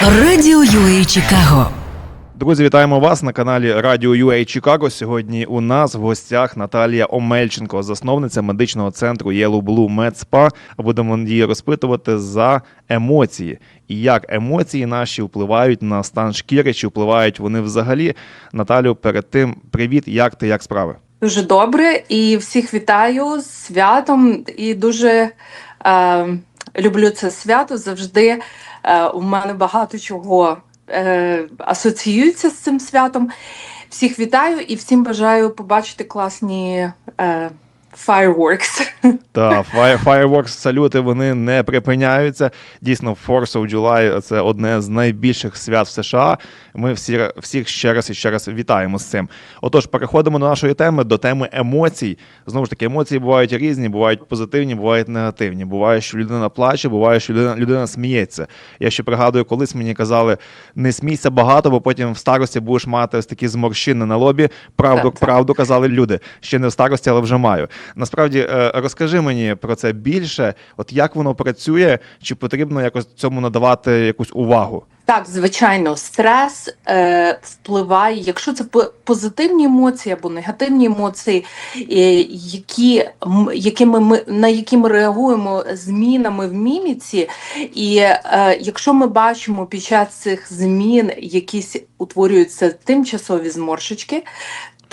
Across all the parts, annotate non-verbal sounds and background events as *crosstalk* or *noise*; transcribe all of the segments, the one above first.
Радіо UA Чикаго. Друзі, вітаємо вас на каналі Радіо UA Чикаго. Сьогодні у нас в гостях Наталія Омельченко, засновниця медичного центру Yellow Blue Med Spa. Будемо її розпитувати за емоції і як емоції наші впливають на стан шкіри, чи впливають вони взагалі. Наталю, перед тим привіт, як ти, як справи? Дуже добре і всіх вітаю з святом. І дуже е, люблю це свято. Завжди у мене багато чого е, асоціюється з цим святом. Всіх вітаю і всім бажаю побачити класні е, fireworks. *laughs* Та fire- fireworks салюти вони не припиняються. Дійсно, 4th of July – це одне з найбільших свят в США. Ми всі всіх ще раз і ще раз вітаємо з цим. Отож, переходимо до нашої теми, до теми емоцій. Знову ж таки, емоції бувають різні, бувають позитивні, бувають негативні. Буває, що людина плаче, буває, що людина, людина сміється. Я ще пригадую, колись мені казали, не смійся багато, бо потім в старості будеш мати ось такі зморщини на лобі. Правду, Так, так. правду казали люди. Ще не в старості, але вже маю. Насправді, е, розкажи мені про це більше. От як воно працює, чи потрібно якось цьому надавати якусь увагу? Так, звичайно, стрес е, впливає, якщо це по- позитивні емоції або негативні емоції, е, які, якими ми, на які ми реагуємо змінами в міміці. І е, якщо ми бачимо під час цих змін якісь утворюються тимчасові зморшечки,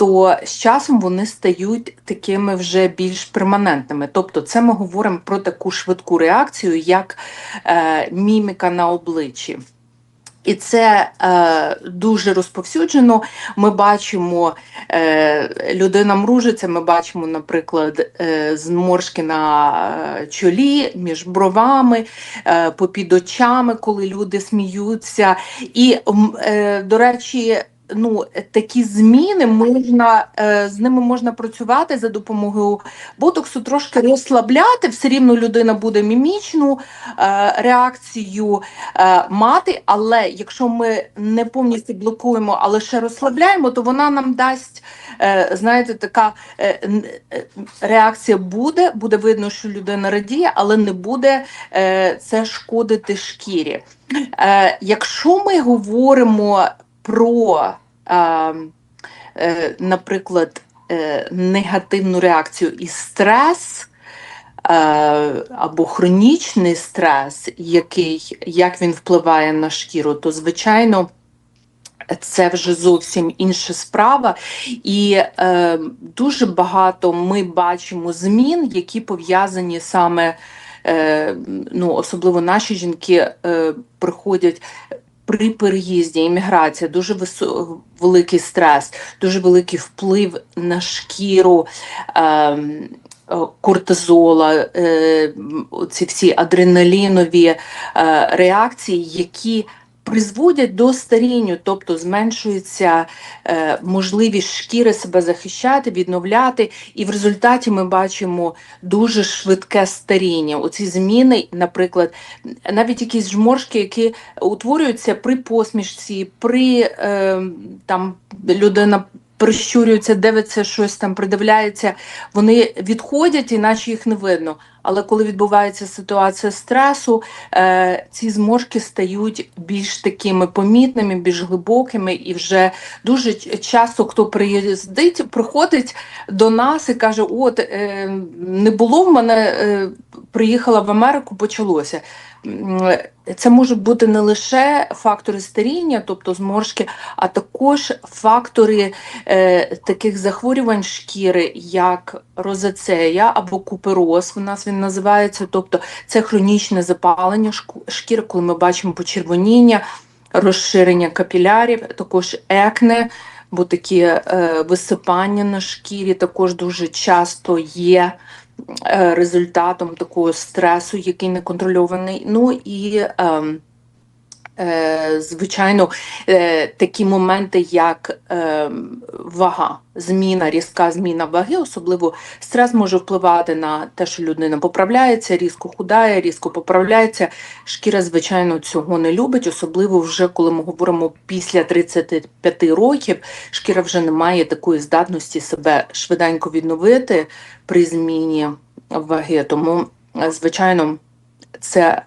то з часом вони стають такими вже більш перманентними. Тобто, це ми говоримо про таку швидку реакцію, як е, міміка на обличчі. І це е, дуже розповсюджено. Ми бачимо, е, людина мружиться, ми бачимо, наприклад, е, зморшки на е, чолі, між бровами, е, попід очами, коли люди сміються. І, е, до речі, ну, такі зміни можна, е, з ними можна працювати за допомогою ботоксу, трошки розслабляти. Все рівно людина буде мімічну е, реакцію е, мати, але якщо ми не повністю блокуємо, а лише розслабляємо, то вона нам дасть, знаєте, така реакція буде, буде видно, що людина радіє, але не буде це шкодити шкірі. Якщо ми говоримо про, наприклад, е, негативну реакцію і стрес, е, або хронічний стрес, який, як він впливає на шкіру, то звичайно. Це вже зовсім інша справа, і е, дуже багато ми бачимо змін, які пов'язані саме, е, ну особливо наші жінки е, приходять при переїзді, імміграція, дуже висо- великий стрес, дуже великий вплив на шкіру. Е, е, Кортизола, ці всі адреналінові е, реакції, які призводять до старіння, тобто зменшується е, можливість шкіри себе захищати, відновляти, і в результаті ми бачимо дуже швидке старіння. Оці зміни, наприклад, навіть якісь жморшки, які утворюються при посмішці, при е, там людина. Прищурюється, дивиться щось там, придивляється, вони відходять, іначе їх не видно. Але коли відбувається ситуація стресу, е, ці зморшки стають більш такими помітними, більш глибокими, і вже дуже часто хто приїздить, приходить до нас і каже: От е, не було в мене, е, приїхала в Америку, почалося. Це можуть бути не лише фактори старіння, тобто зморшки, а також фактори е, таких захворювань шкіри, як розацея або купероз. У нас він називається. Тобто це хронічне запалення шкіри, коли ми бачимо почервоніння, розширення капілярів, також екне. Бо такі е, висипання на шкірі також дуже часто є е, результатом такого стресу, який неконтрольований. Ну і е, звичайно, е, такі моменти, як е, вага, зміна, різка зміна ваги, особливо стрес може впливати на те, що людина поправляється, різко худає, різко поправляється. Шкіра, звичайно, цього не любить, особливо вже коли ми говоримо після 35 років, шкіра вже не має такої здатності себе швиденько відновити при зміні ваги. Тому, е, звичайно, це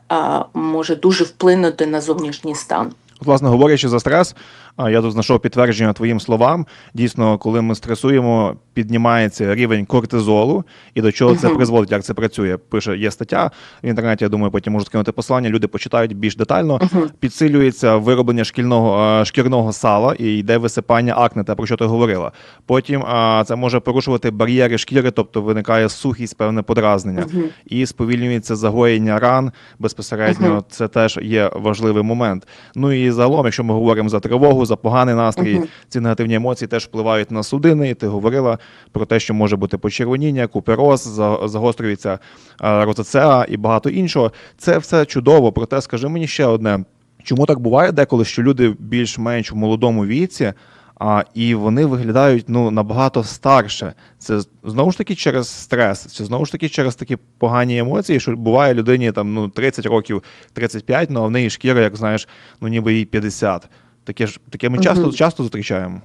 може дуже вплинути на зовнішній стан. Власне, говорячи за стрес, я тут знайшов підтвердження твоїм словам. Дійсно, коли ми стресуємо, піднімається рівень кортизолу, і до чого це призводить, як це працює. Пише, є стаття в інтернеті. Я думаю, потім можу скинути посилання. Люди почитають більш детально. Підсилюється вироблення шкільного е, шкірного сала і йде висипання акне, те про що ти говорила. Потім це може порушувати бар'єри шкіри, тобто виникає сухість, певне подразнення, і сповільнюється загоєння ран. Безпосередньо це теж є важливий момент. Ну і загалом, якщо ми говоримо за тривогу, за поганий настрій, Мгм. ці негативні емоції теж впливають на судини. І ти говорила про те, що може бути почервоніння, купероз, загострюється розацеа і багато іншого. Це все чудово. Проте скажи мені ще одне. Чому так буває деколи, що люди більш-менш в молодому віці, а і вони виглядають ну набагато старше? Це знову ж таки через стрес, чи знову ж таки через такі погані емоції, що буває людині там ну 30 років, 35, ну а в неї шкіра, як знаєш, ну ніби їй 50. Таке ж таке ми часто часто зустрічаємо.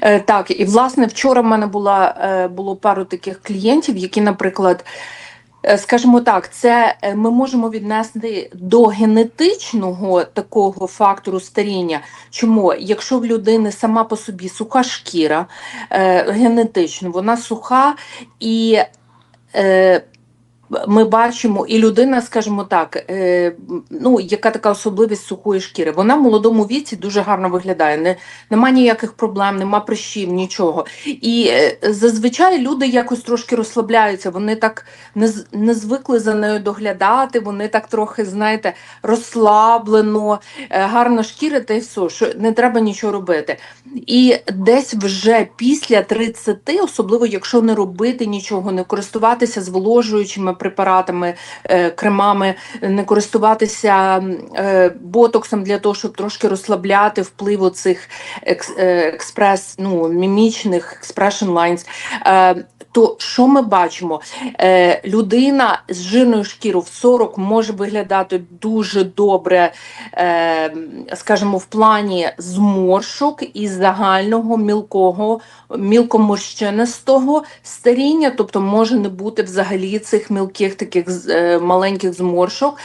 Е, Так, і власне вчора в мене була е, було пару таких клієнтів, які, наприклад, е, скажімо так, це ми можемо віднести до генетичного такого фактору старіння. Чому, якщо в людини сама по собі суха шкіра, генетично вона суха і. Ми бачимо, і людина, скажімо так, е, ну яка така особливість сухої шкіри. Вона в молодому віці дуже гарно виглядає. Не, нема ніяких проблем, нема прищів, нічого. І е, зазвичай люди якось трошки розслабляються. Вони так не, не звикли за нею доглядати. Вони так трохи, знаєте, розслаблено, е, гарна шкіра, та й все, що не треба нічого робити. І десь вже після 30, особливо якщо не робити нічого, не користуватися зволожуючими препаратами, е, кремами, не користуватися е, ботоксом для того, щоб трошки розслабляти вплив цих е, експрес, ну, мімічних expression lines, е, то що ми бачимо? Людина з жирною шкірою в 40 може виглядати дуже добре, скажімо, в плані зморшок і загального мілкого, мілкоморщинистого старіння, тобто може не бути взагалі цих мілких таких е, маленьких зморшок.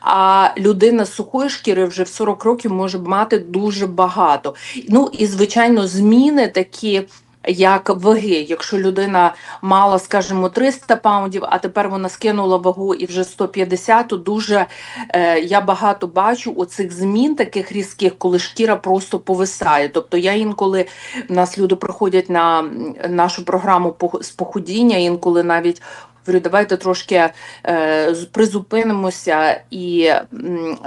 А людина з сухої шкіри вже в 40 років може мати дуже багато. Ну і звичайно, зміни такі. Як ваги, якщо людина мала, скажімо, 300 паундів, а тепер вона скинула вагу і вже 150, то дуже е, я багато бачу оцих змін таких різких, коли шкіра просто повисає. Тобто я інколи в нас люди приходять на нашу програму з похудіння, інколи навіть. Говорю, давайте трошки е, призупинимося і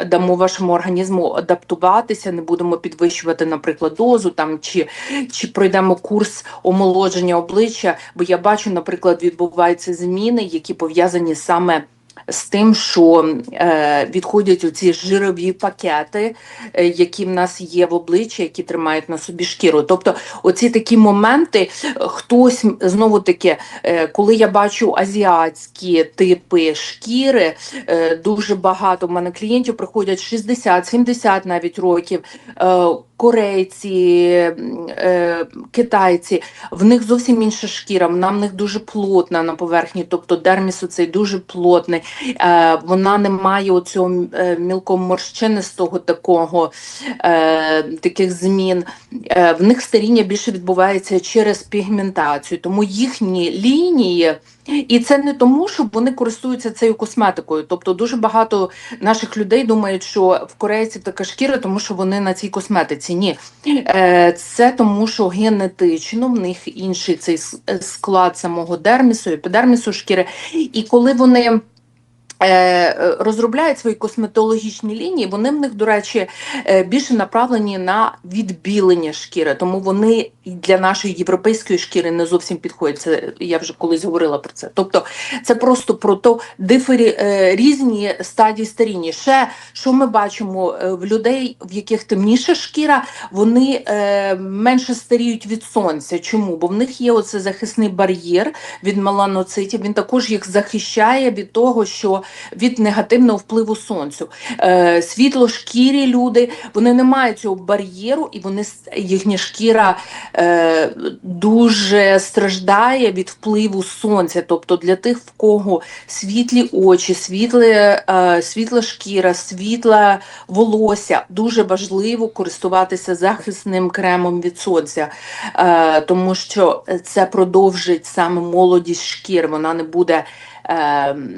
дамо вашому організму адаптуватися, не будемо підвищувати, наприклад, дозу там чи, чи пройдемо курс омолодження обличчя. Бо я бачу, наприклад, відбуваються зміни, які пов'язані саме з тим, що е, відходять оці жирові пакети, е, які в нас є в обличчі, які тримають на собі шкіру. Тобто, оці такі моменти, хтось знову таки, е, коли я бачу азіатські типи шкіри, е, дуже багато в мене клієнтів приходять 60-70 навіть років. Е, Корейці, е, китайці, в них зовсім інша шкіра, вона в них дуже плотна на поверхні, тобто дерміс оцей дуже плотний, е, вона не має оцього е, мілкоморщинистого такого таких змін. В них старіння більше відбувається через пігментацію, тому їхні лінії. І це не тому, що вони користуються цією косметикою. Тобто дуже багато наших людей думають, що в корейців така шкіра, тому що вони на цій косметиці. Ні, Е, це тому, що генетично в них інший цей склад самого дермісу, епідермісу шкіри. І коли вони е, розробляють свої косметологічні лінії, вони в них, до речі, е, більше направлені на відбілення шкіри, тому вони для нашої європейської шкіри не зовсім підходять. Це я вже колись говорила про це. Тобто, це просто про то дифері е, різні стадії старіння. Ще що ми бачимо е, в людей, в яких темніша шкіра, вони е, менше старіють від сонця. Чому? Бо в них є оце захисний бар'єр від меланоцитів. Він також їх захищає від того, що від негативного впливу сонцю. Е, світлошкірі люди вони не мають цього бар'єру, і вони їхня шкіра е, дуже страждає від впливу сонця. Тобто для тих, в кого світлі очі, світле, е, світла шкіра, світле волосся, дуже важливо користуватися захисним кремом від сонця, е, тому що це продовжить саме молодість шкір. Вона не буде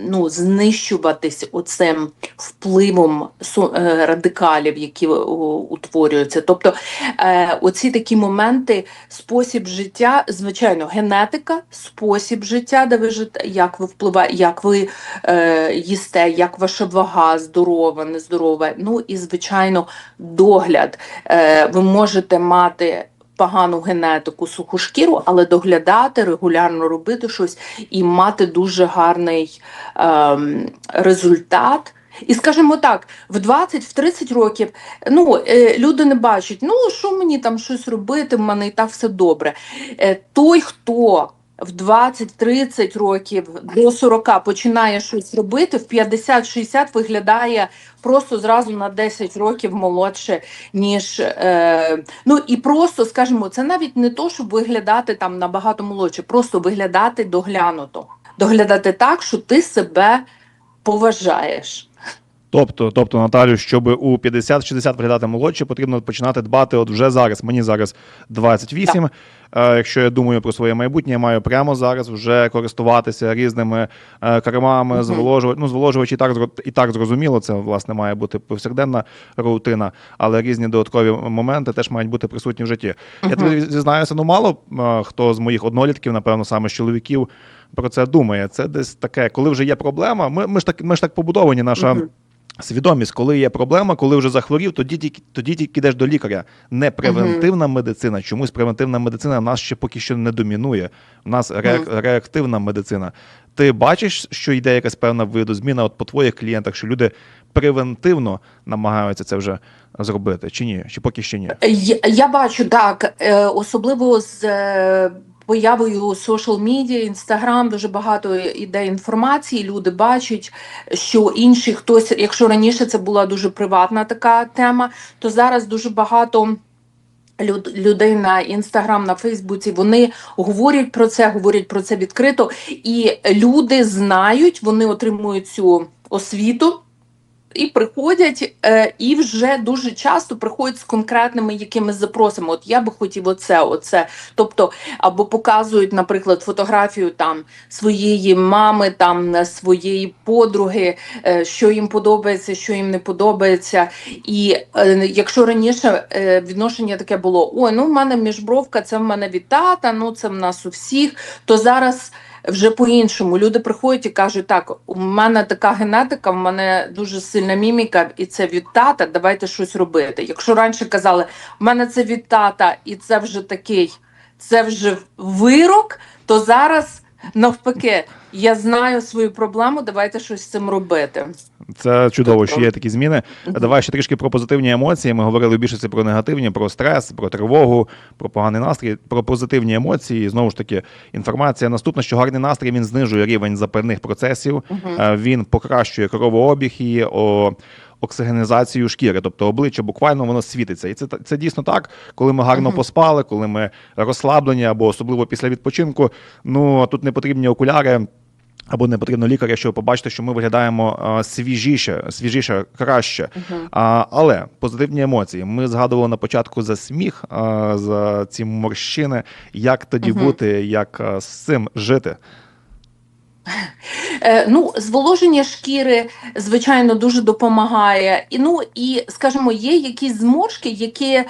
ну, знищуватись оцим впливом е, радикалів, які утворюються. Тобто е, оці такі моменти, спосіб життя, звичайно, генетика, спосіб життя, де ви жите, як ви впливаєте, як ви е, їсте, як ваша вага здорова, нездорова. Ну і звичайно, догляд. Е, ви можете мати. Погану генетику, суху шкіру, але доглядати, регулярно робити щось і мати дуже гарний ем, результат. І скажімо так, в 20-30 років ну, е, люди не бачать, ну що мені там щось робити, в мене і так все добре. Е, той, хто в 20-30 років до 40 починає щось робити, в 50-60 виглядає просто зразу на 10 років молодше, ніж е, ну і просто скажімо, це навіть не то, щоб виглядати там набагато молодше, просто виглядати доглянуто, доглядати так, що ти себе поважаєш. Тобто, тобто, Наталю, щоб у 50-60 виглядати молодше, потрібно починати дбати от вже зараз. Мені зараз 28. Е, якщо я думаю про своє майбутнє, я маю прямо зараз вже користуватися різними е, кремами, Мгм. зволожувач, ну, зволожувачі і так, і так зрозуміло, це власне має бути повсякденна рутина, але різні додаткові моменти теж мають бути присутні в житті. Я тобі зізнаюся, ну мало е, хто з моїх однолітків, напевно, саме з чоловіків, про це думає. Це десь таке, коли вже є проблема. Ми, ми ж так, ми ж так побудовані, наша. Мгм. Свідомість, коли є проблема, коли вже захворів, тоді тільки тоді тільки йдеш до лікаря. Не превентивна медицина. Чомусь превентивна медицина в нас ще поки що не домінує. У нас реак- реактивна медицина. Ти бачиш, що йде якась певна видозміна от по твоїх клієнтах, що люди превентивно намагаються це вже зробити, чи ні? Чи поки ще ні? Я, я бачу так, е, особливо з е, появою social media, інстаграм, дуже багато іде інформації. Люди бачать, що інші хтось, якщо раніше це була дуже приватна така тема, то зараз дуже багато. люд- Людей на інстаграм, на Фейсбуці вони говорять про це, говорять про це відкрито, і люди знають, вони отримують цю освіту і приходять, е, і вже дуже часто приходять з конкретними якимись запросами. От я би хотів оце, оце. Тобто, або показують, наприклад, фотографію там своєї мами, там своєї подруги, е, що їм подобається, що їм не подобається. І е, якщо раніше е, відношення таке було: ой, ну в мене міжбровка, це в мене від тата, ну це в нас у всіх, то зараз вже по-іншому. Люди приходять і кажуть, так, у мене така генетика, в мене дуже сильна міміка, і це від тата, давайте щось робити. Якщо раніше казали, у мене це від тата, і це вже такий, це вже вирок, то зараз навпаки, я знаю свою проблему, давайте щось з цим робити. Це чудово, Тобто- що є такі зміни. Давай ще трішки про позитивні емоції. Ми говорили більше про негативні, про стрес, про тривогу, про поганий настрій, про позитивні емоції. Знову ж таки, інформація наступна, що гарний настрій він знижує рівень запальних процесів, е, він покращує кровообіг і о, оксигенізацію шкіри, тобто обличчя буквально воно світиться. І це це дійсно так, коли ми гарно Мгм. поспали, коли ми розслаблені або особливо після відпочинку. Ну тут не потрібні окуляри. Або не потрібно лікаря, щоб побачити, що ми виглядаємо а, свіжіше, свіжіше, краще. Мгм. А, але позитивні емоції. Ми згадували на початку за сміх, а, за ці морщини. Як тоді Мгм. бути, як а, з цим жити? Е, ну, зволоження шкіри, звичайно, дуже допомагає. І ну і скажімо, є якісь зморшки, які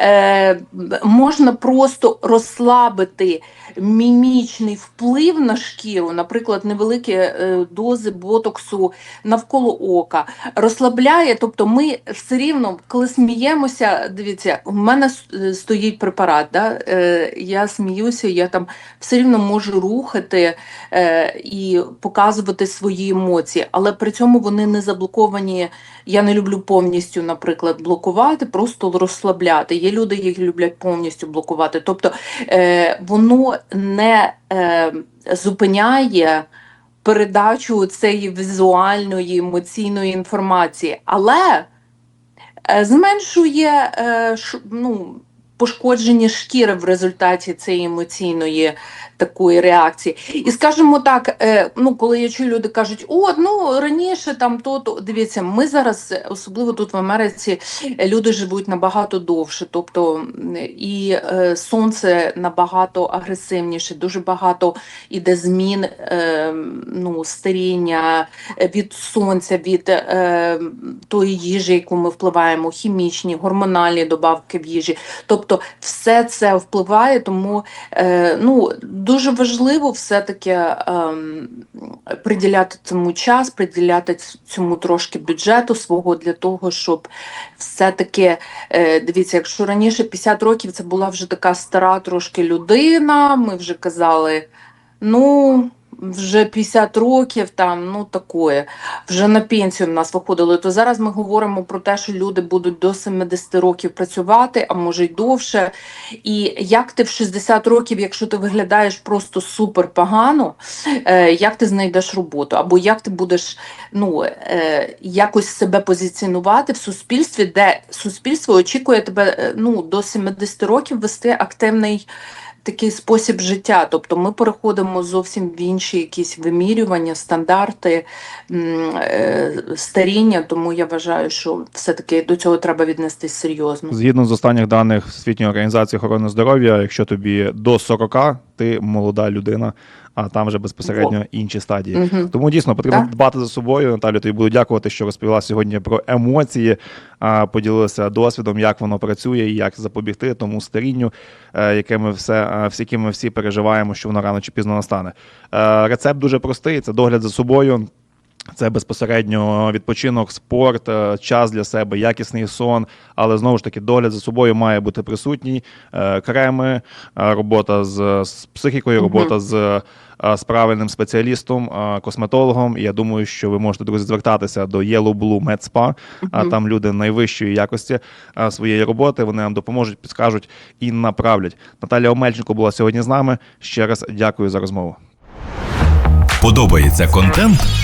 е, можна просто розслабити мімічний вплив на шкіру, наприклад, невеликі е, дози ботоксу навколо ока, розслабляє. Тобто, ми все рівно, коли сміємося, дивіться, у мене е, стоїть препарат. Да? Е, я сміюся, я там все рівно можу рухати е, і показувати свої емоції, але при цьому вони не заблоковані. Я не люблю повністю, наприклад, блокувати, просто розслабляти. Є люди, які люблять повністю блокувати. Тобто е, воно не е, зупиняє передачу цієї візуальної емоційної інформації, але е, зменшує е, ш, ну, пошкодження шкіри в результаті цієї емоційної такої реакції. І скажімо так, е, ну коли я чую, люди кажуть, о, ну раніше там то, то дивіться, ми зараз, особливо тут в Америці, люди живуть набагато довше, тобто і е, сонце набагато агресивніше, дуже багато іде змін е, ну, старіння е, від сонця, від е, тої їжі, яку ми впливаємо, хімічні, гормональні добавки в їжі. Тобто все це впливає, тому е, ну, дуже важливо все-таки ем, приділяти цьому час, приділяти цьому трошки бюджету свого для того, щоб все-таки е, дивіться, якщо раніше 50 років це була вже така стара трошки людина, ми вже казали, ну. Вже 50 років там, ну такое, вже на пенсію в нас виходили. То зараз ми говоримо про те, що люди будуть до 70 років працювати, а може й довше. І як ти в 60 років, якщо ти виглядаєш просто супер погано, е, як ти знайдеш роботу? Або як ти будеш ну, е, якось себе позиціонувати в суспільстві, де суспільство очікує тебе е, ну, до 70 років вести активний такий спосіб життя. Тобто ми переходимо зовсім в інші якісь вимірювання, стандарти е, старіння, тому я вважаю, що все-таки до цього треба віднестись серйозно. Згідно з останніх даних Всесвітньої організації охорони здоров'я, якщо тобі до 40, ти молода людина, а там вже безпосередньо інші стадії. Угу. Тому дійсно потрібно Так. дбати за собою. Наталю, тобі буду дякувати, що розповіла сьогодні про емоції, а, поділилася досвідом, як воно працює і як запобігти тому старінню, е, яке ми все, е, ми всі переживаємо, що воно рано чи пізно настане. Е, Рецепт дуже простий: це догляд за собою. Це безпосередньо відпочинок, спорт, е, час для себе, якісний сон, але знову ж таки догляд за собою має бути присутній. Е, Креми, е, робота з, з психікою, робота з, з правильним спеціалістом, косметологом. І я думаю, що ви можете друзі звертатися до Yellow Blue Med Spa, а там люди найвищої якості своєї роботи. Вони вам допоможуть, підскажуть і направлять. Наталя Омельченко була сьогодні з нами. Ще раз дякую за розмову. Подобається контент?